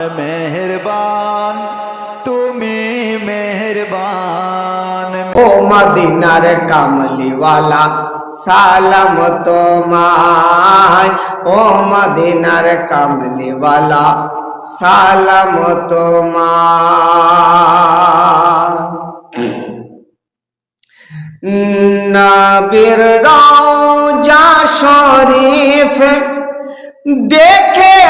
মেহরবান, তুমি মেহরবান। ও মদিনার কামলিওয়ালা, সালাম তোমায়। ও মদিনার কামলিওয়ালা, সালাম তোমায়। নবীর রওজা শরীফ দেখে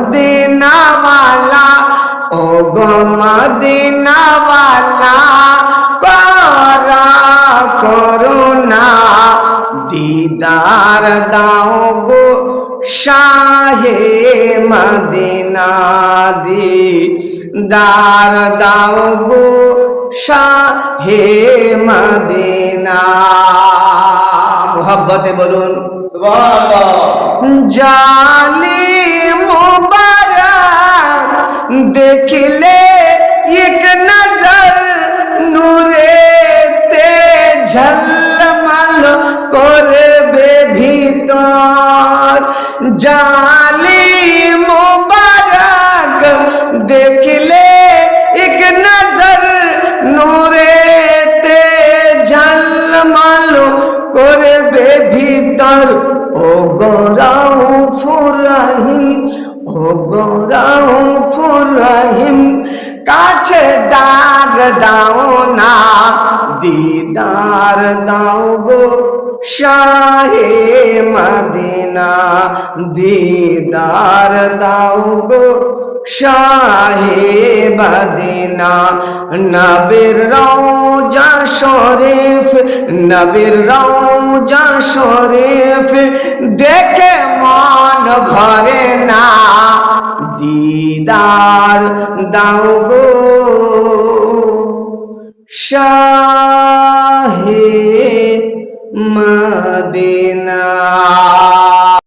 মদিনাওয়ালা ও গো মদিনাওয়ালা করা করুণা দিদার দাও গো শাহে মদিনা দিদার দাও গো শাহে মদিনা। মোহব্বতে বলুন। জালি দেখলে এক নজর নূরে তে ঝলমল করবে ভিতর। জালি মুবারক দেখলে এক নজর নূরে তে ঝলমল করবে ভিতর। ও ফুরাহিম ফুরাহিম, কাছে ডাক দাও না, দিদার দাও গো শাহে মদিনা, দিদার দাও গো শাহে মদিনা, নবীর রওজা শরীফ, নবীর রওজা শরীফ, দেখে মন ভরে না। দিদার দাও গো শাহে মাদে।